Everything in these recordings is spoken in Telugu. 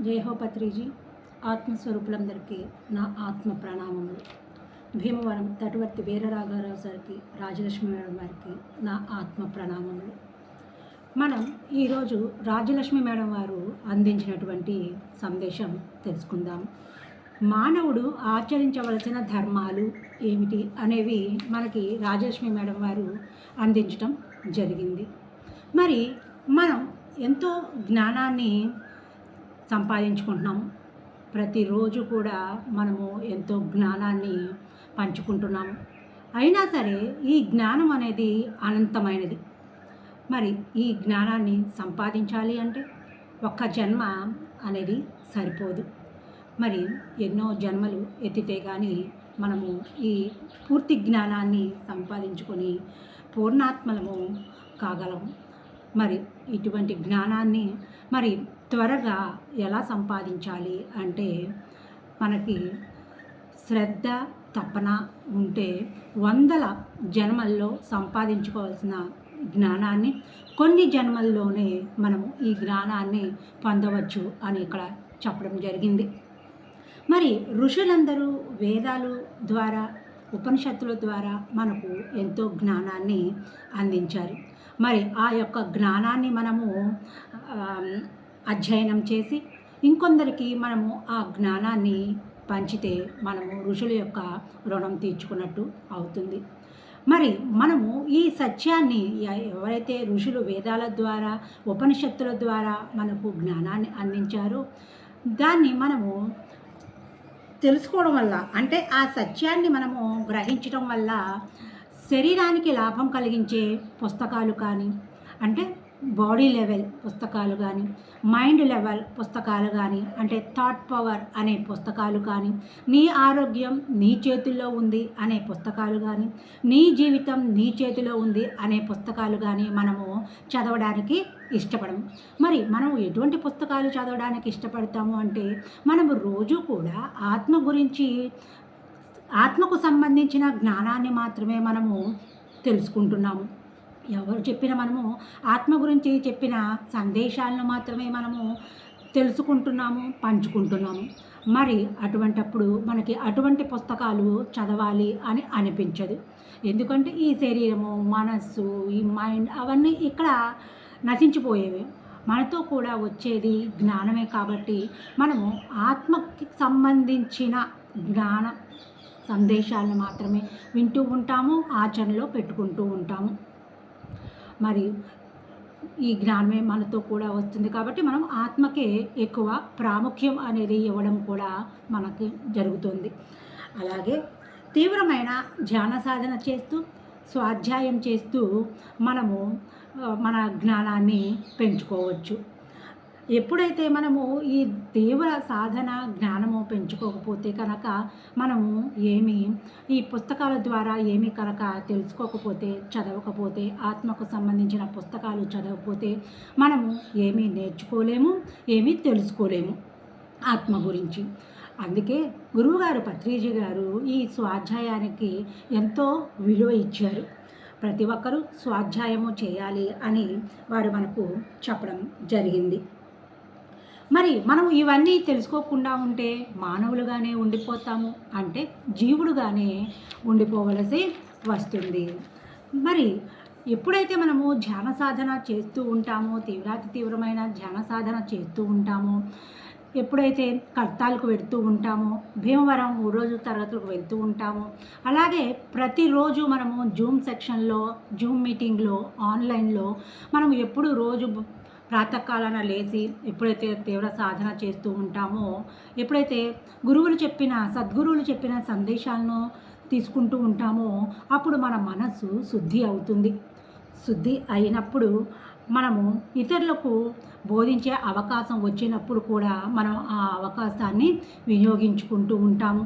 జయహోపత్రిజీ ఆత్మస్వరూపులందరికీ నా ఆత్మ ప్రణామములు. భీమవరం తటువర్తి వీరరాఘవరావు సార్కి రాజలక్ష్మి మేడం వారికి నా ఆత్మ ప్రణామములు. మనం ఈరోజు రాజలక్ష్మి మేడం వారు అందించినటువంటి సందేశం తెలుసుకుందాం. మానవుడు ఆచరించవలసిన ధర్మాలు ఏమిటి అనేవి మనకి రాజలక్ష్మి మేడం వారు అందించడం జరిగింది. మరి మనం ఎంతో జ్ఞానాన్ని సంపాదించుకుంటున్నాము. ప్రతిరోజు కూడా మనము ఎంతో జ్ఞానాన్ని పంచుకుంటున్నాము. అయినా సరే ఈ జ్ఞానం అనేది అనంతమైనది. మరి ఈ జ్ఞానాన్ని సంపాదించాలి అంటే ఒక్క జన్మ అనేది సరిపోదు. మరి ఎన్నో జన్మలు ఎత్తితే కానీ మనము ఈ పూర్తి జ్ఞానాన్ని సంపాదించుకొని పూర్ణాత్మలము కాగలము. మరి ఇటువంటి జ్ఞానాన్ని మరి త్వరగా ఎలా సంపాదించాలి అంటే మనకి శ్రద్ధ తపన ఉంటే వందల జన్మల్లో సంపాదించుకోవాల్సిన జ్ఞానాన్ని కొన్ని జన్మల్లోనే మనము ఈ జ్ఞానాన్ని పొందవచ్చు అని ఇక్కడ చెప్పడం జరిగింది. మరి ఋషులందరూ వేదాలు ద్వారా ఉపనిషత్తుల ద్వారా మనకు ఎంతో జ్ఞానాన్ని అందించారు. మరి ఆ యొక్క జ్ఞానాన్ని మనము అధ్యయనం చేసి ఇంకొందరికి మనము ఆ జ్ఞానాన్ని పంచితే మనము ఋషుల యొక్క రుణం తీర్చుకున్నట్టు అవుతుంది. మరి మనము ఈ సత్యాన్ని ఎవరైతే ఋషులు వేదాల ద్వారా ఉపనిషత్తుల ద్వారా మనకు జ్ఞానాన్ని అందించారో దాన్ని మనము తెలుసుకోవడం వల్ల అంటే ఆ సత్యాన్ని మనము గ్రహించడం వల్ల శరీరానికి లాభం కలిగించే పుస్తకాలు కానీ అంటే బాడీ లెవెల్ పుస్తకాలు కానీ మైండ్ లెవెల్ పుస్తకాలు కానీ అంటే థాట్ పవర్ అనే పుస్తకాలు కానీ నీ ఆరోగ్యం నీ చేతుల్లో ఉంది అనే పుస్తకాలు కానీ నీ జీవితం నీ చేతిలో ఉంది అనే పుస్తకాలు కానీ మనము చదవడానికి ఇష్టపడము. మరి మనం ఎటువంటి పుస్తకాలు చదవడానికి ఇష్టపడతాము అంటే మనము రోజు కూడా ఆత్మ గురించి ఆత్మకు సంబంధించిన జ్ఞానాన్ని మాత్రమే మనము తెలుసుకుంటున్నాము. ఎవరు చెప్పిన మనము ఆత్మ గురించి చెప్పిన సందేశాలను మాత్రమే మనము తెలుసుకుంటున్నాము పంచుకుంటున్నాము. మరి అటువంటప్పుడు మనకి అటువంటి పుస్తకాలు చదవాలి అని అనిపించదు. ఎందుకంటే ఈ శరీరము మనస్సు ఈ మైండ్ అవన్నీ ఇక్కడ నశించిపోయేవి. మనతో కూడా వచ్చేది జ్ఞానమే కాబట్టి మనము ఆత్మకి సంబంధించిన జ్ఞాన సందేశాలను మాత్రమే వింటూ ఉంటాము ఆచరణలో పెట్టుకుంటూ ఉంటాము. మరియు ఈ జ్ఞానమే మనతో కూడా వస్తుంది కాబట్టి మనం ఆత్మకే ఎక్కువ ప్రాముఖ్యం అనేది ఇవ్వడం కూడా మనకి జరుగుతుంది. అలాగే తీవ్రమైన ధ్యాన సాధన చేస్తూ స్వాధ్యాయం చేస్తూ మనము మన జ్ఞానాన్ని పెంచుకోవచ్చు. ఎప్పుడైతే మనము ఈ తీవ్ర సాధన జ్ఞానము పెంచుకోకపోతే కనుక మనము ఏమి ఈ పుస్తకాల ద్వారా ఏమి కనుక తెలుసుకోకపోతే చదవకపోతే ఆత్మకు సంబంధించిన పుస్తకాలు చదవకపోతే మనము ఏమీ నేర్చుకోలేము ఏమీ తెలుసుకోలేము ఆత్మ గురించి. అందుకే గురువుగారు పత్రిజీ గారు ఈ స్వాధ్యాయానికి ఎంతో విలువ ఇచ్చారు. ప్రతి ఒక్కరూ స్వాధ్యాయము చేయాలి అని వారు మనకు చెప్పడం జరిగింది. మరి మనం ఇవన్నీ తెలుసుకోకుండా ఉంటే మానవులుగానే ఉండిపోతాము అంటే జీవుడుగానే ఉండిపోవలసి వస్తుంది. మరి ఎప్పుడైతే మనము ధ్యాన సాధన చేస్తూ ఉంటామో తీవ్రాతి తీవ్రమైన ధ్యాన సాధన చేస్తూ ఉంటామో ఎప్పుడైతే కర్తాలకు వెళ్తూ ఉంటామో భీమవరం రోజు తరగతులకు వెళ్తూ ఉంటామో అలాగే ప్రతిరోజు మనము జూమ్ సెక్షన్లో జూమ్ మీటింగ్లో ఆన్లైన్లో మనం ఎప్పుడు రోజు ప్రాతకాలన లేచి ఎప్పుడైతే తీవ్ర సాధన చేస్తూ ఉంటామో ఎప్పుడైతే గురువులు చెప్పిన సద్గురువులు చెప్పిన సందేశాలను తీసుకుంటూ ఉంటామో అప్పుడు మన మనసు శుద్ధి అవుతుంది. శుద్ధి అయినప్పుడు మనము ఇతరులకు బోధించే అవకాశం వచ్చినప్పుడు కూడా మనం ఆ అవకాశాన్ని వినియోగించుకుంటూ ఉంటాము.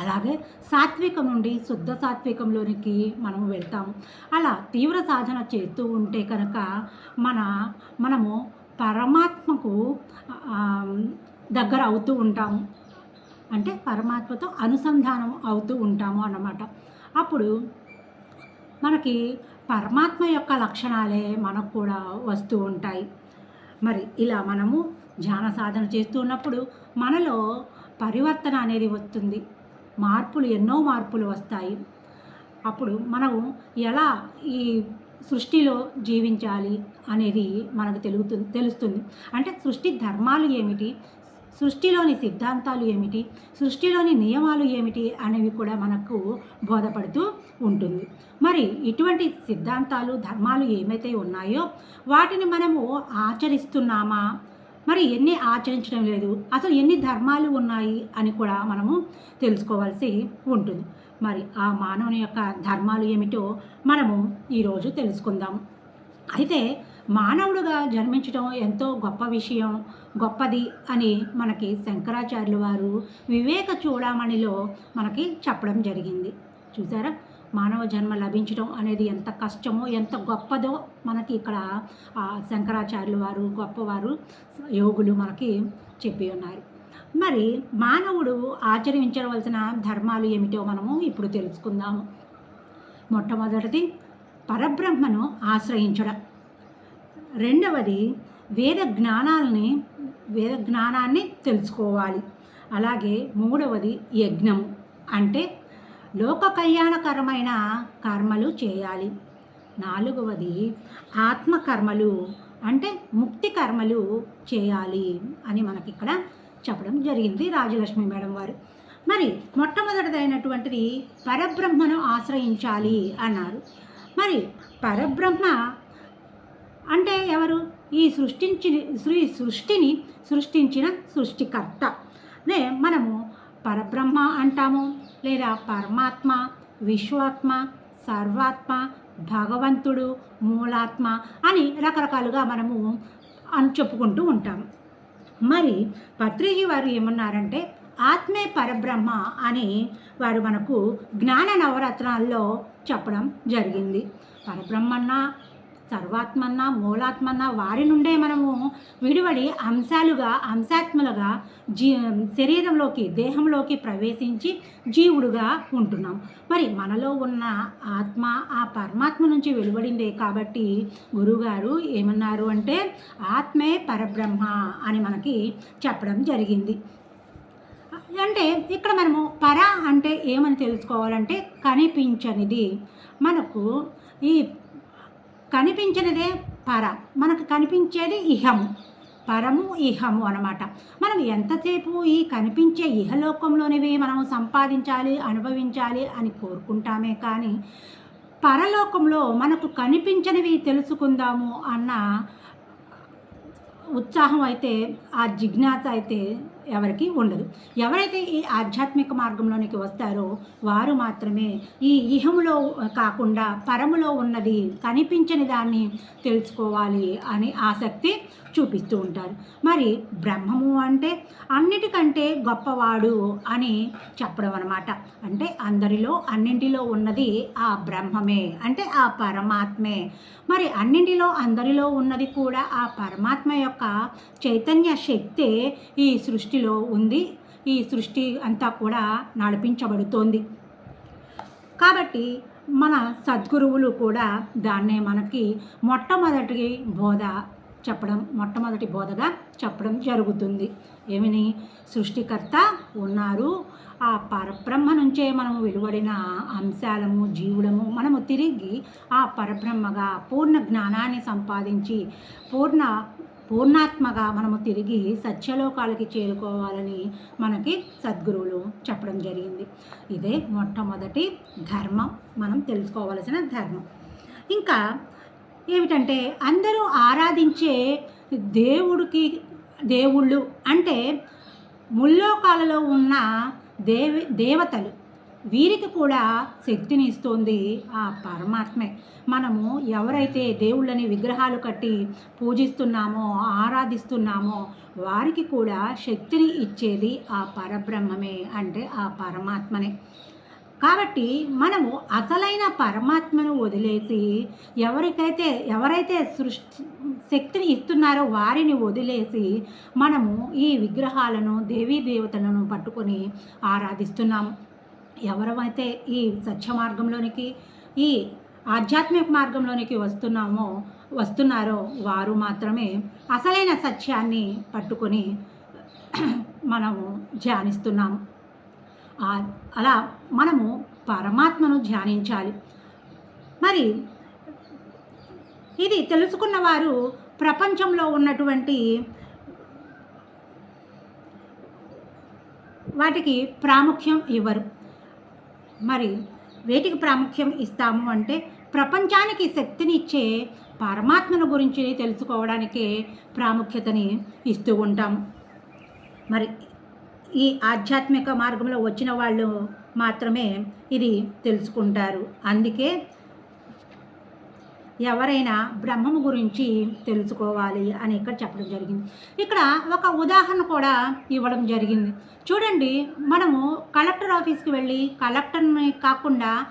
అలాగే సాత్వికం నుండి శుద్ధ సాత్వికంలోనికి మనం వెళ్తాం. అలా తీవ్ర సాధన చేస్తూ ఉంటే కనుక మన మనము పరమాత్మకు దగ్గర అవుతూ ఉంటాము. అంటే పరమాత్మతో అనుసంధానం అవుతూ ఉంటాము అన్నమాట. అప్పుడు మనకి పరమాత్మ యొక్క లక్షణాలే మనకు కూడా వస్తూ ఉంటాయి. మరి ఇలా మనము ధ్యాన సాధన చేస్తూ ఉన్నప్పుడు మనలో పరివర్తన అనేది వస్తుంది. మార్పులు ఎన్నో మార్పులు వస్తాయి. అప్పుడు మనం ఎలా ఈ సృష్టిలో జీవించాలి అనేది మనకు తెలుగుతుంది తెలుస్తుంది. అంటే సృష్టి ధర్మాలు ఏమిటి? సృష్టిలోని సిద్ధాంతాలు ఏమిటి? సృష్టిలోని నియమాలు ఏమిటి? అనేవి కూడా మనకు బోధపడుతూ ఉంటుంది. మరి ఇటువంటి సిద్ధాంతాలు ధర్మాలు ఏమైతే ఉన్నాయో వాటిని మనము ఆచరిస్తున్నామా? మరి ఎన్ని ఆచరించడం లేదు. అసలు ఎన్ని ధర్మాలు ఉన్నాయి అని కూడా మనము తెలుసుకోవాల్సి ఉంటుంది. మరి ఆ మానవుని యొక్క ధర్మాలు ఏమిటో మనము ఈరోజు తెలుసుకుందాం. అయితే మానవుడుగా జన్మించడం ఎంతో గొప్ప విషయం గొప్పది అని మనకి శంకరాచార్యుల వారు వివేక చూడమణిలో మనకి చెప్పడం జరిగింది. చూసారా మానవ జన్మ లభించడం అనేది ఎంత కష్టమో ఎంత గొప్పదో మనకి ఇక్కడ శంకరాచార్యులు వారు గొప్పవారు యోగులు మనకి చెప్పి ఉన్నారు. మరి మానవుడు ఆచరించవలసిన ధర్మాలు ఏమిటో మనము ఇప్పుడు తెలుసుకుందాము. మొట్టమొదటిది పరబ్రహ్మను ఆశ్రయించడం. రెండవది వేద జ్ఞానాలని వేద జ్ఞానాన్ని తెలుసుకోవాలి. అలాగే మూడవది యజ్ఞము. అంటే లోక కళ్యాణకరమైన కర్మలు చేయాలి. నాలుగవది ఆత్మకర్మలు అంటే ముక్తి కర్మలు చేయాలి అని మనకి ఇక్కడ చెప్పడం జరిగింది రాజలక్ష్మి మేడం వారు. మరి మొట్టమొదటిదైనటువంటిది పరబ్రహ్మను ఆశ్రయించాలి అన్నారు. మరి పరబ్రహ్మ అంటే ఎవరు? ఈ సృష్టించి సృష్టిని సృష్టించిన సృష్టికర్త. నే మనము పరబ్రహ్మ అంటాము లేదా పరమాత్మ విశ్వాత్మ సర్వాత్మ భగవంతుడు మూలాత్మ అని రకరకాలుగా మనము అని చెప్పుకుంటూ ఉంటాము మరి పత్రిజీ వారు ఏమన్నారంటే ఆత్మే పరబ్రహ్మ అని వారు మనకు జ్ఞాన నవరత్నాల్లో చెప్పడం జరిగింది. పరబ్రహ్మన్న సర్వాత్మన్న మూలాత్మన్న వారి నుండే మనము విడివడి అంశాలుగా అంశాత్మలుగా జీ శరీరంలోకి దేహంలోకి ప్రవేశించి జీవుడుగా ఉంటున్నాం. మరి మనలో ఉన్న ఆత్మ ఆ పరమాత్మ నుంచి వెలువడిందే కాబట్టి గురువుగారు ఏమన్నారు అంటే ఆత్మే పరబ్రహ్మ అని మనకి చెప్పడం జరిగింది. అంటే ఇక్కడ మనము పర అంటే ఏమని తెలుసుకోవాలంటే కనిపించనిది. మనకు ఈ కనిపించినదే పర. మనకు కనిపించేది ఇహము పరము ఇహము అనమాట మనం ఎంతసేపు ఈ కనిపించే ఇహలోకంలోనివి మనం సంపాదించాలి అనుభవించాలి అని కోరుకుంటామే కానీ పరలోకంలో మనకు కనిపించనివి తెలుసుకుందాము అన్న ఉత్సాహం అయితే ఆ జిజ్ఞాస అయితే ఎవరికి ఉండదు. ఎవరైతే ఈ ఆధ్యాత్మిక మార్గంలోనికి వస్తారో వారు మాత్రమే ఈ ఇహములో కాకుండా పరములో ఉన్నది కనిపించని దాన్ని తెలుసుకోవాలి అని ఆసక్తి చూపిస్తూ ఉంటారు. మరి బ్రహ్మము అంటే అన్నిటికంటే గొప్పవాడు అని చెప్పడం అనమాట అంటే అందరిలో అన్నింటిలో ఉన్నది ఆ బ్రహ్మమే అంటే ఆ పరమాత్మే. మరి అన్నింటిలో అందరిలో ఉన్నది కూడా ఆ పరమాత్మ యొక్క చైతన్య శక్తే ఈ సృష్టి సృష్టిలో ఉంది ఈ సృష్టి అంతా కూడా నడిపించబడుతోంది. కాబట్టి మన సద్గురువులు కూడా దాన్నే మనకి మొట్టమొదటి బోధ చెప్పడం మొట్టమొదటి బోధగా చెప్పడం జరుగుతుంది. ఏమని? సృష్టికర్త ఉన్నారు. ఆ పరబ్రహ్మ నుంచే మనము వెలువడిన అంశాలము జీవులము మనము తిరిగి ఆ పరబ్రహ్మగా పూర్ణ జ్ఞానాన్ని సంపాదించి పూర్ణ పూర్ణాత్మగా మనము తిరిగి సత్యలోకాలకి చేరుకోవాలని మనకి సద్గురువులు చెప్పడం జరిగింది. ఇదే మొట్టమొదటి ధర్మం. మనం తెలుసుకోవలసిన ధర్మం. ఇంకా ఏమిటంటే అందరూ ఆరాధించే దేవుడికి దేవుళ్ళు అంటే ముల్లోకాలలో ఉన్న దేవి దేవతలు. వీరికి కూడా శక్తిని ఇస్తుంది ఆ పరమాత్మే. మనము ఎవరైతే దేవుళ్ళని విగ్రహాలు కట్టి పూజిస్తున్నామో ఆరాధిస్తున్నామో వారికి కూడా శక్తిని ఇచ్చేది ఆ పరబ్రహ్మమే అంటే ఆ పరమాత్మనే. కాబట్టి మనము అసలైన పరమాత్మను వదిలేసి ఎవరికైతే ఎవరైతే సృష్టి శక్తిని ఇస్తున్నారో వారిని వదిలేసి మనము ఈ విగ్రహాలను దేవీ దేవతలను పట్టుకొని ఆరాధిస్తున్నాము. ఎవరైతే ఈ సత్య మార్గంలోనికి ఈ ఆధ్యాత్మిక మార్గంలోనికి వస్తున్నామో వస్తున్నారో వారు మాత్రమే అసలైన సత్యాన్ని పట్టుకొని మనము ధ్యానిస్తున్నాము. అలా మనము పరమాత్మను ధ్యానించాలి. మరి ఇది తెలుసుకున్న వారు ప్రపంచంలో ఉన్నటువంటి వాటికి ప్రాముఖ్యం ఇవ్వరు. మరి వేటికి ప్రాముఖ్యం ఇస్తాము అంటే ప్రపంచానికి శక్తినిచ్చే పరమాత్మను గురించి తెలుసుకోవడానికే ప్రాముఖ్యతని ఇస్తూ ఉంటాము. మరి ఈ ఆధ్యాత్మిక మార్గంలో వచ్చిన వాళ్ళు మాత్రమే ఇది తెలుసుకుంటారు. అందుకే ఎవరైనా బ్రహ్మము గురించి తెలుసుకోవాలి అని ఇక్కడ చెప్పడం జరిగింది. ఇక్కడ ఒక ఉదాహరణ కూడా ఇవ్వడం జరిగింది. చూడండి మనము కలెక్టర్ ఆఫీస్కి వెళ్ళి కలెక్టర్ని కాకుండా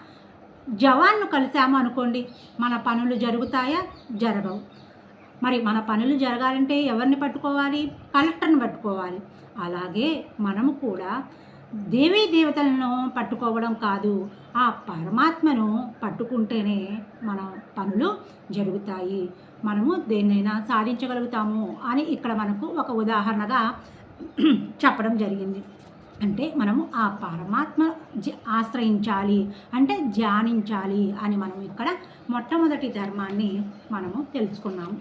జవాన్ను కలిసాము అనుకోండి మన పనులు జరుగుతాయా? జరగవు. మరి మన పనులు జరగాలంటే ఎవరిని పట్టుకోవాలి? కలెక్టర్ని పట్టుకోవాలి. అలాగే మనము కూడా దేవీ దేవతలను పట్టుకోవడం కాదు ఆ పరమాత్మను పట్టుకుంటేనే మన పనులు జరుగుతాయి. మనము దేన్నైనా సాధించగలుగుతాము అని ఇక్కడ మనకు ఒక ఉదాహరణగా చెప్పడం జరిగింది. అంటే మనము ఆ పరమాత్మ జ- ఆశ్రయించాలి అంటే ధ్యానించాలి అని మనం ఇక్కడ మొట్టమొదటి ధర్మాన్ని మనము తెలుసుకున్నాము.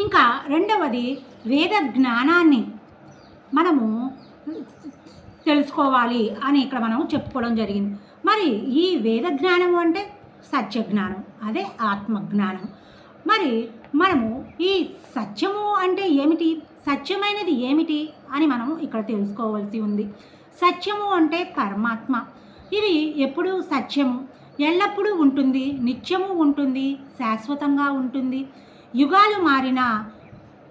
ఇంకా రెండవది వేద జ్ఞానాన్ని మనము తెలుసుకోవాలి అని ఇక్కడ మనం చెప్పుకోవడం జరిగింది. మరి ఈ వేద జ్ఞానం అంటే సత్య జ్ఞానం అదే ఆత్మజ్ఞానం. మరి మనము ఈ సత్యము అంటే ఏమిటి? సత్యమైనది ఏమిటి అని మనం ఇక్కడ తెలుసుకోవాల్సి ఉంది. సత్యము అంటే పరమాత్మ. ఇది ఎప్పుడూ సత్యము? ఎల్లప్పుడూ ఉంటుంది నిత్యము ఉంటుంది శాశ్వతంగా ఉంటుంది. యుగాలు మారినా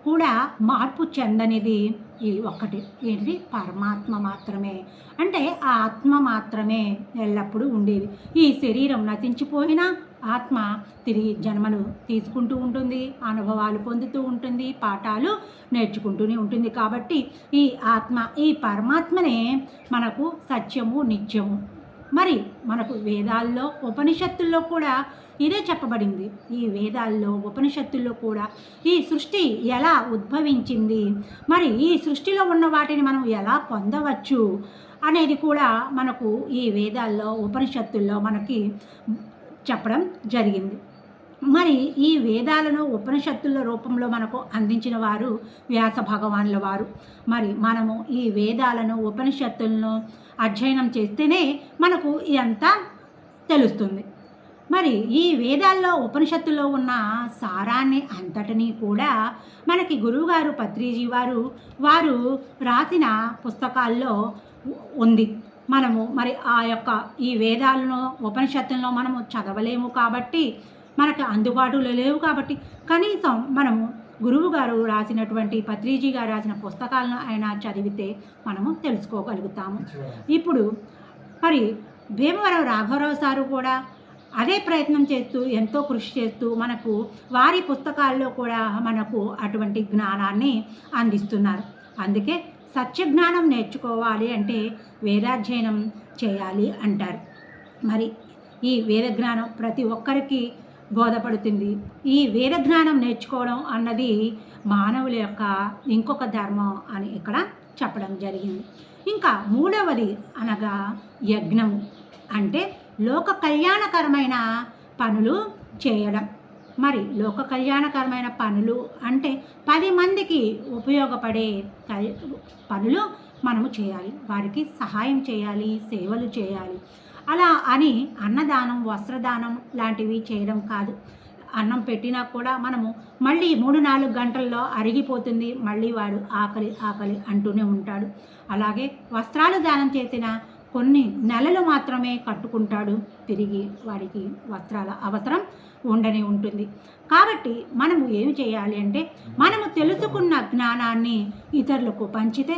కూడా మార్పు చెందనిది ఈ ఒక్కటి. ఏంటి పరమాత్మ మాత్రమే. అంటే ఆ ఆత్మ మాత్రమే ఎల్లప్పుడూ ఉండేది. ఈ శరీరం నశించిపోయినా ఆత్మ తిరిగి జన్మలు తీసుకుంటూ ఉంటుంది అనుభవాలు పొందుతూ ఉంటుంది పాఠాలు నేర్చుకుంటూనే ఉంటుంది. కాబట్టి ఈ ఆత్మ ఈ పరమాత్మనే మనకు సత్యము నిత్యము. మరి మనకు వేదాల్లో ఉపనిషత్తుల్లో కూడా ఇదే చెప్పబడింది. ఈ వేదాల్లో ఉపనిషత్తుల్లో కూడా ఈ సృష్టి ఎలా ఉద్భవించింది? మరి ఈ సృష్టిలో ఉన్న వాటిని మనం ఎలా పొందవచ్చు? అనేది కూడా మనకు ఈ వేదాల్లో ఉపనిషత్తుల్లో మనకి చెప్పడం జరిగింది. మరి ఈ వేదాలను ఉపనిషత్తుల రూపంలో మనకు అందించిన వారు వ్యాస భగవానుల వారు. మరి మనము ఈ వేదాలను ఉపనిషత్తులను అధ్యయనం చేస్తేనే మనకు ఇదంతా తెలుస్తుంది. మరి ఈ వేదాల్లో ఉపనిషత్తులో ఉన్న సారాన్ని అంతటినీ కూడా మనకి గురువుగారు పత్రిజీ వారు వారు రాసిన పుస్తకాల్లో ఉంది. మనము మరి ఆ యొక్క ఈ వేదాలను ఉపనిషత్తులను మనము చదవలేము కాబట్టి మనకు అందుబాటులో లేవు కాబట్టి కనీసం మనము గురువు గారు రాసినటువంటి పత్రిజీ గారు రాసిన పుస్తకాలను ఆయన చదివితే మనము తెలుసుకోగలుగుతాము. ఇప్పుడు మరి భీమవరం రాఘవరావు సారు కూడా అదే ప్రయత్నం చేస్తూ ఎంతో కృషి చేస్తూ మనకు వారి పుస్తకాల్లో కూడా మనకు అటువంటి జ్ఞానాన్ని అందిస్తున్నారు. అందుకే సత్యజ్ఞానం నేర్చుకోవాలి అంటే వేదాధ్యయనం చేయాలి అంటారు. మరి ఈ వేద జ్ఞానం ప్రతి ఒక్కరికి బోధపడుతుంది. ఈ వేద జ్ఞానం నేర్చుకోవడం అన్నది మానవుల యొక్క ఇంకొక ధర్మం అని ఇక్కడ చెప్పడం జరిగింది. ఇంకా మూడవది అనగా యజ్ఞము. అంటే లోక కళ్యాణకరమైన పనులు చేయడం. మరి లోక కళ్యాణకరమైన పనులు అంటే పది మందికి ఉపయోగపడే పనులు మనము చేయాలి. వారికి సహాయం చేయాలి సేవలు చేయాలి. అలా అని అన్నదానం వస్త్రదానం లాంటివి చేయడం కాదు. అన్నం పెట్టినా కూడా మనము మళ్ళీ మూడు నాలుగు గంటల్లో అరిగిపోతుంది. మళ్ళీ వాడు ఆకలి ఆకలి అంటూనే ఉంటాడు. అలాగే వస్త్రాలు దానం చేసిన కొన్ని నెలలు మాత్రమే కట్టుకుంటాడు. తిరిగి వాడికి వస్త్రాల అవసరం ఉండనే ఉంటుంది. కాబట్టి మనము ఏమి చేయాలి అంటే మనము తెలుసుకున్న జ్ఞానాన్ని ఇతరులకు పంచితే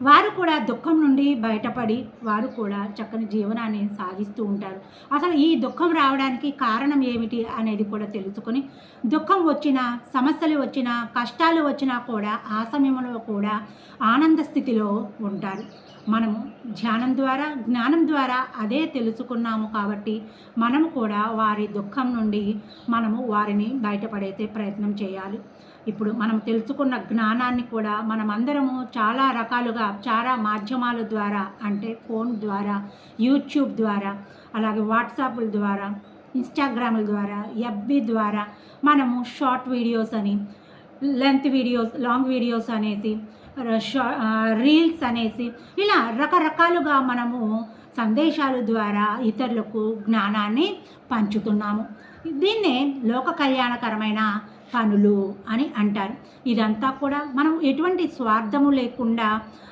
వారు కూడా దుఃఖం నుండి బయటపడి వారు కూడా చక్కని జీవనాన్ని సాగిస్తూ ఉంటారు. అసలు ఈ దుఃఖం రావడానికి కారణం ఏమిటి అనేది కూడా తెలుసుకొని దుఃఖం వచ్చినా సమస్యలు వచ్చినా కష్టాలు వచ్చినా కూడా ఆ సమయంలో కూడా ఆనంద స్థితిలో ఉంటారు. మనము ధ్యానం ద్వారా జ్ఞానం ద్వారా అదే తెలుసుకున్నాము కాబట్టి మనము కూడా వారి దుఃఖం నుండి మనము వారిని బయటపడేసే ప్రయత్నం చేయాలి. ఇప్పుడు మనం తెలుసుకున్న జ్ఞానాన్ని కూడా మనమందరము చాలా రకాలుగా చాలా మాధ్యమాల ద్వారా అంటే ఫోన్ ద్వారా యూట్యూబ్ ద్వారా అలాగే వాట్సాప్ల ద్వారా ఇన్స్టాగ్రాముల ద్వారా ఎఫ్బి ద్వారా మనము షార్ట్ వీడియోస్ అని లెంత్ వీడియోస్ లాంగ్ వీడియోస్ అనేసి రీల్స్ అనేసి ఇలా రకరకాలుగా మనము సందేశాల ద్వారా ఇతరులకు జ్ఞానాన్ని పంచుతున్నాము. దీన్నే లోక కళ్యాణకరమైన పనులు అని అంటారు. ఇదంతా కూడా మనం ఎటువంటి స్వార్థము లేకుండా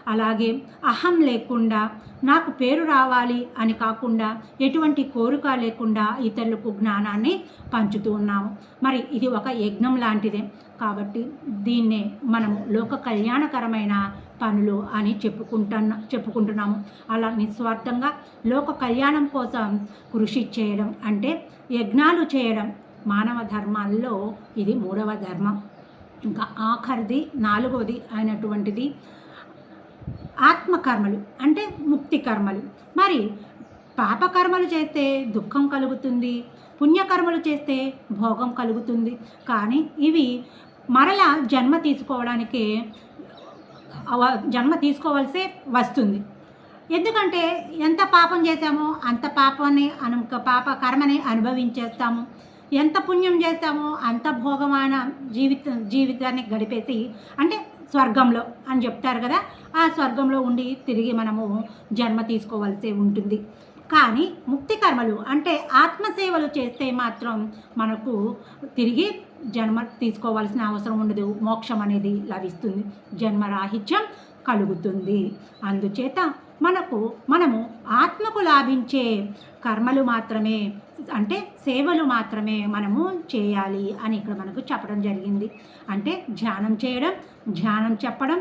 అలాగే అహం లేకుండా నాకు పేరు రావాలి అని కాకుండా ఎటువంటి కోరిక లేకుండా ఇతరులకు జ్ఞానాన్ని పంచుతూ ఉన్నాము. మరి ఇది ఒక యజ్ఞం లాంటిదే. కాబట్టి దీన్నే మనం లోక కళ్యాణకరమైన పనులు అని చెప్పుకుంటున్న చెప్పుకుంటున్నాము. అలా నిస్వార్థంగా లోక కళ్యాణం కోసం కృషి చేయడం అంటే యజ్ఞాలు చేయడం. మానవ ధర్మాల్లో ఇది మూడవ ధర్మం. ఇంకా ఆఖరిది నాలుగవది అయినటువంటిది ఆత్మకర్మలు అంటే ముక్తి కర్మలు మరి పాపకర్మలు చేస్తే దుఃఖం కలుగుతుంది పుణ్యకర్మలు చేస్తే భోగం కలుగుతుంది. కానీ ఇవి మరలా జన్మ తీసుకోవడానికి జన్మ తీసుకోవాల్సే వస్తుంది. ఎందుకంటే ఎంత పాపం చేశామో అంత పాపాన్ని అను పాప కర్మని అనుభవించేస్తాము. ఎంత పుణ్యం చేస్తామో అంత భోగమాన జీవిత జీవితాన్ని గడిపేసి అంటే స్వర్గంలో అని చెప్తారు కదా ఆ స్వర్గంలో ఉండి తిరిగి మనము జన్మ తీసుకోవాల్సి ఉంటుంది. కానీ ముక్తి కర్మలు అంటే ఆత్మసేవలు చేస్తే మాత్రం మనకు తిరిగి జన్మ తీసుకోవాల్సిన అవసరం ఉండదు. మోక్షం అనేది లభిస్తుంది. జన్మరాహిత్యం కలుగుతుంది. అందుచేత మనకు మనము ఆత్మకు లాభించే కర్మలు మాత్రమే అంటే సేవలు మాత్రమే మనము చేయాలి అని ఇక్కడ మనకు చెప్పడం జరిగింది. అంటే ధ్యానం చేయడం ధ్యానం చెప్పడం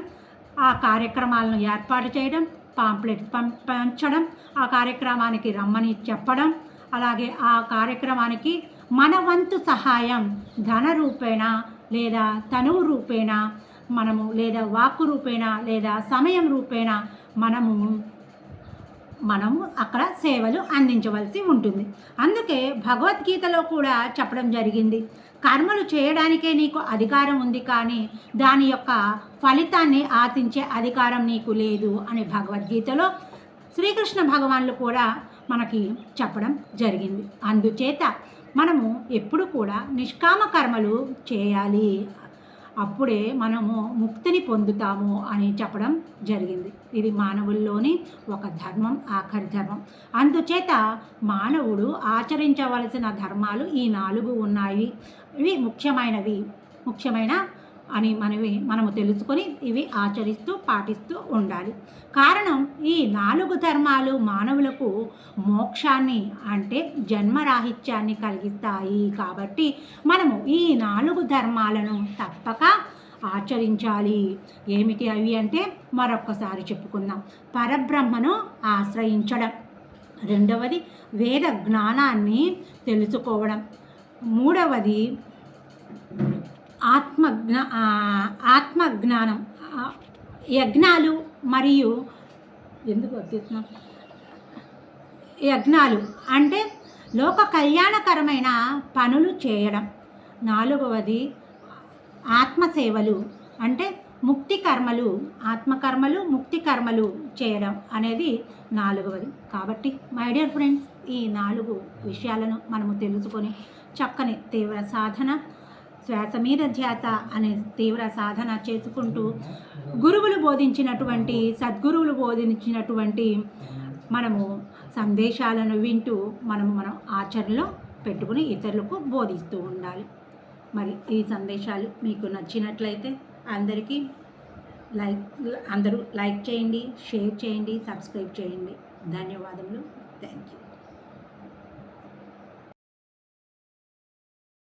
ఆ కార్యక్రమాలను ఏర్పాటు చేయడం పాంప్లెట్ పంచడం ఆ కార్యక్రమానికి రమ్మని చెప్పడం అలాగే ఆ కార్యక్రమానికి మన వంతు సహాయం ధన రూపేణ లేదా తనువు రూపేణ మనము లేదా వాక్కు రూపేణ లేదా సమయం రూపేణ మనము మనము అక్కడ సేవలు అందించవలసి ఉంటుంది. అందుకే భగవద్గీతలో కూడా చెప్పడం జరిగింది. కర్మలు చేయడానికే నీకు అధికారం ఉంది కానీ దాని యొక్క ఫలితాన్ని ఆశించే అధికారం నీకు లేదు అని భగవద్గీతలో శ్రీకృష్ణ భగవాన్లు కూడా మనకి చెప్పడం జరిగింది. అందుచేత మనము ఎప్పుడు కూడా నిష్కామ కర్మలు చేయాలి అప్పుడే మనము ముక్తిని పొందుతాము అని చెప్పడం జరిగింది. ఇది మానవుల్లోని ఒక ధర్మం ఆఖరి ధర్మం. అందుచేత మానవుడు ఆచరించవలసిన ధర్మాలు ఈ నాలుగు ఉన్నాయి. ఇవి ముఖ్యమైనవి. ముఖ్యమైన అని మనవి మనము తెలుసుకొని ఇవి ఆచరిస్తూ పాటిస్తూ ఉండాలి. కారణం ఈ నాలుగు ధర్మాలు మానవులకు మోక్షాన్ని అంటే జన్మరాహిత్యాన్ని కలిగిస్తాయి కాబట్టి మనము ఈ నాలుగు ధర్మాలను తప్పక ఆచరించాలి. ఏమిటి అవి అంటే మరొక్కసారి చెప్పుకుందాం. పరబ్రహ్మను ఆశ్రయించడం. రెండవది వేద జ్ఞానాన్ని తెలుసుకోవడం. మూడవది ఆత్మజ్ఞా ఆత్మజ్ఞానం. యజ్ఞాలు మరియు ఎందుకు వర్తిస్తున్నాం యజ్ఞాలు అంటే లోక కళ్యాణకరమైన పనులు చేయడం. నాలుగవది ఆత్మసేవలు అంటే ముక్తి కర్మలు ఆత్మకర్మలు ముక్తి కర్మలు చేయడం అనేది నాలుగవది. కాబట్టి మై డియర్ ఫ్రెండ్స్ ఈ నాలుగు విషయాలను మనము తెలుసుకొని చక్కని తీవ్ర సాధన శ్వాస మీద ధ్యాస అనే తీవ్ర సాధన చేసుకుంటూ గురువులు బోధించినటువంటి సద్గురువులు బోధించినటువంటి మనము సందేశాలను వింటూ మనము మనం ఆచరణలో పెట్టుకుని ఇతరులకు బోధిస్తూ ఉండాలి. మరి ఈ సందేశాలు మీకు నచ్చినట్లయితే అందరికీ లైక్ అందరూ లైక్ చేయండి షేర్ చేయండి సబ్స్క్రైబ్ చేయండి. ధన్యవాదములు. Thank you